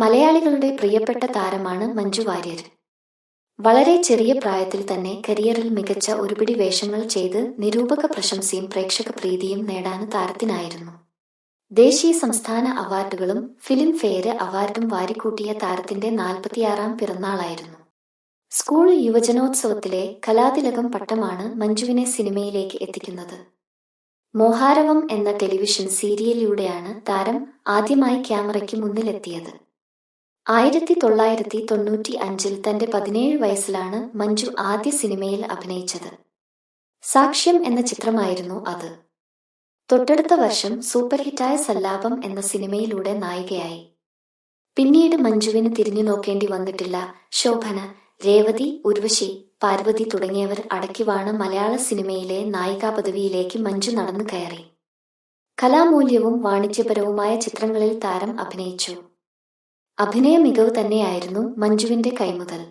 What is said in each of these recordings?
മലയാളികളുടെ പ്രിയപ്പെട്ട താരമാണ് മഞ്ജു വാര്യർ. വളരെ ചെറിയ പ്രായത്തിൽ തന്നെ കരിയറിൽ മികച്ച ഒരുപിടി വേഷങ്ങൾ ചെയ്ത് നിരൂപക പ്രശംസയും പ്രേക്ഷക പ്രീതിയും നേടാൻ താരത്തിനായിരുന്നു. ദേശീയ സംസ്ഥാന അവാർഡുകളും ഫിലിം ഫെയർ അവാർഡും വാരിക്കൂട്ടിയ താരത്തിന്റെ നാൽപ്പത്തിയാറാം പിറന്നാളായിരുന്നു. സ്കൂൾ യുവജനോത്സവത്തിലെ കലാതിലകം പട്ടമാണ് മഞ്ജുവിനെ സിനിമയിലേക്ക് എത്തിക്കുന്നത്. മോഹാരവം എന്ന ടെലിവിഷൻ സീരിയലിലൂടെയാണ് താരം ആദ്യമായി ക്യാമറയ്ക്ക് മുന്നിലെത്തിയത്. ആയിരത്തി തൊള്ളായിരത്തി തൊണ്ണൂറ്റി അഞ്ചിൽ തന്റെ പതിനേഴ് വയസ്സിലാണ് മഞ്ജു ആദ്യ സിനിമയിൽ അഭിനയിച്ചത്. സാക്ഷ്യം എന്ന ചിത്രമായിരുന്നു അത്. തൊട്ടടുത്ത വർഷം സൂപ്പർ ഹിറ്റായ സല്ലാപം എന്ന സിനിമയിലൂടെ നായികയായി. പിന്നീട് മഞ്ജുവിന് തിരിഞ്ഞു നോക്കേണ്ടി വന്നിട്ടില്ല ശോഭന രേവതി ഉർവശി പാർവതി തുടങ്ങിയവർ അടക്കിവാണ് മലയാള സിനിമയിലെ നായികാ പദവിയിലേക്ക് മഞ്ജു നടന്നു കയറി. കലാമൂല്യവും വാണിജ്യപരവുമായ ചിത്രങ്ങളിൽ താരം അഭിനയിച്ചു. അഭിനയ മികവ് തന്നെയായിരുന്നു മഞ്ജുവിന്റെ കൈമുതൽ.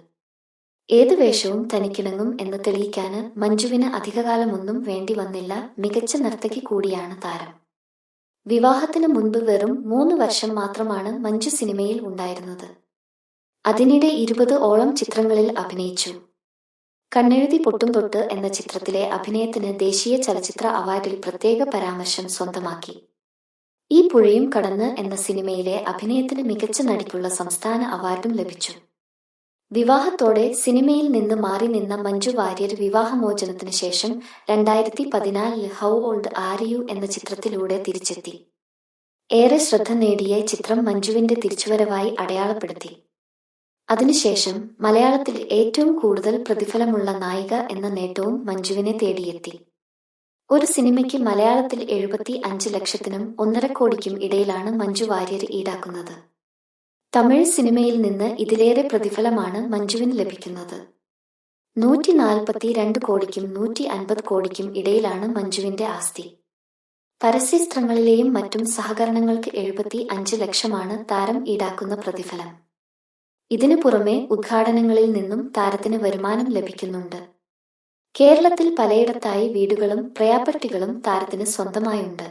ഏത് വേഷവും തനിക്കിണങ്ങും എന്ന് തെളിയിക്കാന് മഞ്ജുവിന് അധികകാലമൊന്നും വേണ്ടി വന്നില്ല മികച്ച നർത്തകി കൂടിയാണ് താരം. വിവാഹത്തിന് മുൻപ് വെറും മൂന്ന് വർഷം മാത്രമാണ് മഞ്ജു സിനിമയിൽ ഉണ്ടായിരുന്നത്. അതിനിടെ ഇരുപത് ഓളം ചിത്രങ്ങളിൽ അഭിനയിച്ചു. കണ്ണെഴുതി പൊട്ടും തൊട്ട് എന്ന ചിത്രത്തിലെ അഭിനയത്തിന് ദേശീയ ചലച്ചിത്ര അവാർഡിൽ പ്രത്യേക പരാമർശം സ്വന്തമാക്കി. ഈ പുഴയും കടന്ന് എന്ന സിനിമയിലെ അഭിനയത്തിന് മികച്ച നടിക്കുള്ള സംസ്ഥാന അവാർഡും ലഭിച്ചു. വിവാഹത്തോടെ സിനിമയിൽ നിന്ന് മാറി നിന്ന മഞ്ജു വാര്യർ വിവാഹമോചനത്തിന് ശേഷം രണ്ടായിരത്തി പതിനാലിൽ ഹൗ ഓൾഡ് ആർ യു എന്ന ചിത്രത്തിലൂടെ തിരിച്ചെത്തി. ഏറെ ശ്രദ്ധ നേടിയ ചിത്രം മഞ്ജുവിന്റെ തിരിച്ചുവരവായി അടയാളപ്പെടുത്തി. അതിനുശേഷം മലയാളത്തിൽ ഏറ്റവും കൂടുതൽ പ്രതിഫലമുള്ള നായിക എന്ന നേട്ടവും മഞ്ജുവിനെ തേടിയെത്തി. ഒരു സിനിമയ്ക്ക് മലയാളത്തിൽ എഴുപത്തി അഞ്ച് ലക്ഷത്തിനും ഒന്നര കോടിക്കും ഇടയിലാണ് മഞ്ജു വാര്യർ ഈടാക്കുന്നത്. തമിഴ് സിനിമയിൽ നിന്ന് ഇതിലേറെ പ്രതിഫലമാണ് മഞ്ജുവിന് ലഭിക്കുന്നത്. നൂറ്റി നാൽപ്പത്തി രണ്ട് കോടിക്കും നൂറ്റി അൻപത് കോടിക്കും ഇടയിലാണ് മഞ്ജുവിന്റെ ആസ്തി. പരസ്യസ്ത്രങ്ങളിലെയും മറ്റും സഹകരണങ്ങൾക്ക് എഴുപത്തി അഞ്ച് ലക്ഷമാണ് താരം ഈടാക്കുന്ന പ്രതിഫലം. ഇതിനു പുറമെ ഉദ്ഘാടനങ്ങളിൽ നിന്നും താരത്തിന് വരുമാനം ലഭിക്കുന്നുണ്ട്. കേരളത്തിൽ പലയിടത്തായി വീടുകളും പ്രയാപ്പട്ടികളും താരത്തിന് സ്വന്തമായുണ്ട്.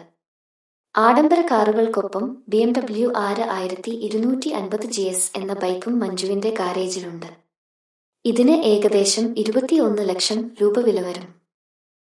ആഡംബര കാറുകൾക്കൊപ്പം ബി എം ഡബ്ല്യു ആറ് ആയിരത്തി ഇരുന്നൂറ്റി അൻപത് ജി എസ് എന്ന ബൈക്കും മഞ്ജുവിന്റെ ഗാരേജിലുണ്ട്. ഇതിന് ഏകദേശം ഇരുപത്തിയൊന്ന് ലക്ഷം രൂപ വില വരും